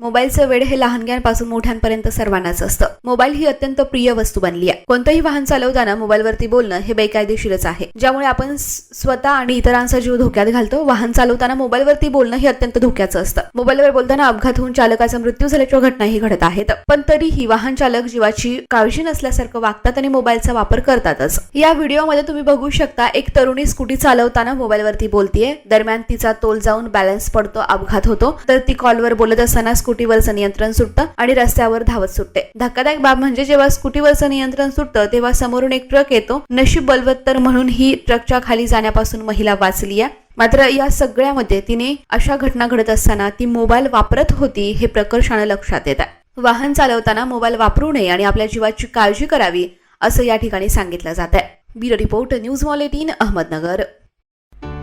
मोबाईलचं वेड हे लहानग्यांपासून मोठ्यांपर्यंत सर्वांनाच असतं. मोबाईल ही अत्यंत प्रिय वस्तू बनली आहे. कोणतंही वाहन चालवताना मोबाईलवरती बोलणं हे बेकायदेशीरच आहे. ज्यामुळे आपण स्वतः आणि इतरांचा जीव धोक्यात घालतो वाहन चालवताना मोबाईलवरती बोलणं हे अत्यंत धोक्याचं असतं. मोबाईलवर बोलताना अपघात होऊन चालकाचा मृत्यू झाल्याच्या घटनाही घडत आहेत. पण तरीही वाहन चालक जीवाची काळजी नसल्यासारखं वागतात आणि मोबाईलचा वापर करतातच. या व्हिडिओमध्ये तुम्ही बघू शकता एक तरुणी स्कूटी चालवताना मोबाईलवरती बोलतीये. दरम्यान तिचा तोल जाऊन बॅलन्स पडतो अपघात होतो. तर ती कॉलवर बोलत असताना स्कूटीवरचं नियंत्रण सुटतं आणि रस्त्यावर धावत सुटते. धक्कादायक बाब म्हणजे जेव्हा स्कूटीवरचं नियंत्रण सुटतं तेव्हा समोरून एक ट्रक येतो. नशीब बलवत्तर म्हणून ही ट्रकच्या खाली जाण्यापासून महिला वाचली आहे. मात्र या सगळ्यामध्ये तिने अशा घटना घडत असताना ती मोबाईल वापरत होती हे प्रकर्षानं लक्षात येत आहे. वाहन चालवताना मोबाईल वापरू नये आणि आपल्या जीवाची काळजी करावी असं या ठिकाणी सांगितलं जात आहे. Bureau report news mall eighteen Ahmednagar.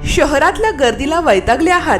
शहरातल्या गर्दीला वैतागले आहात.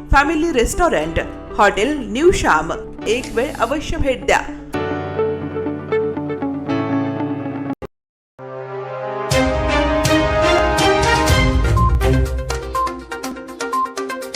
family restaurant hotel new Shyam एक वेळ अवश्य भेट द्या.